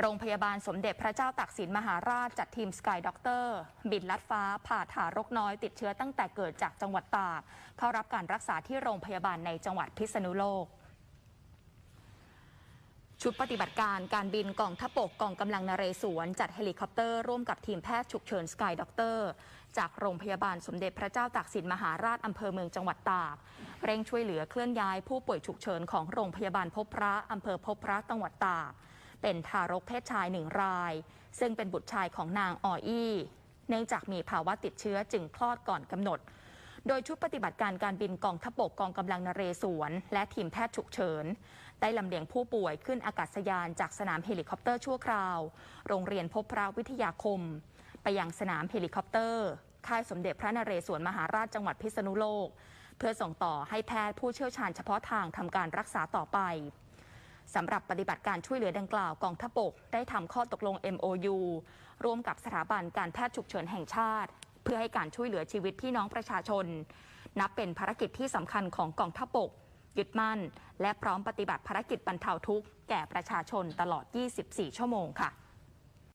โรงพยาบาลสมเด็จพระเจ้าตากสินมหาราชจัดทีมสกายด็อกเตอร์บินลัดฟ้า ผ่าทารกน้อยติดเชื้อตั้งแต่เกิดจากจังหวัดตาก เข้ารับการรักษาที่โรงพยาบาลในจังหวัดพิษณุโลกชุดปฏิบัติการการบินกองทัพบกกองกำลังนเรศวร จัดเฮลิคอปเตอร์ร่วมกับทีมแพทย์ฉุกเฉินสกายด็อกเตอร์จากโรงพยาบาลสมเด็จพระเจ้าตากสินมหาราชอำเภอเมืองจังหวัดตาก เร่งช่วยเหลือเคลื่อนย้ายผู้ป่วยฉุกเฉินของโรงพยาบาลพบพระอำเภอพบพระจังหวัดตาก เป็นทารกเพศชายหนึ่งราย ซึ่งเป็นบุตรชายของนางอออี้ เนื่องจากมีภาวะติดเชื้อจึงคลอดก่อนกำหนด โดยชุดปฏิบัติการการบินกองทัพบกกองกำลังนเรศวร และทีมแพทย์ฉุกเฉิน ได้ลำเลียงผู้ป่วยขึ้นอากาศยานจากสนามเฮลิคอปเตอร์ชั่วคราว โรงเรียนพบพระวิทยาคม ไปยังสนามเฮลิคอปเตอร์ ค่ายสมเด็จพระนเรศวรมหาราชจังหวัดพิษณุโลก เพื่อส่งต่อให้แพทย์ผู้เชี่ยวชาญเฉพาะทางทำการรักษาต่อไป สำหรับปฏิบัติการช่วยเหลือดังกล่าวกองทัพบกได้ทำข้อตกลง MOU ร่วมกับสถาบันการแพทย์ฉุกเฉินแห่งชาติ เพื่อให้การช่วยเหลือชีวิตพี่น้องประชาชน นับเป็นภารกิจที่สำคัญของกองทัพบกยึดมั่น และพร้อมปฏิบัติภารกิจบรรเทาทุกข์แก่ประชาชนตลอด 24 ชั่วโมงค่ะ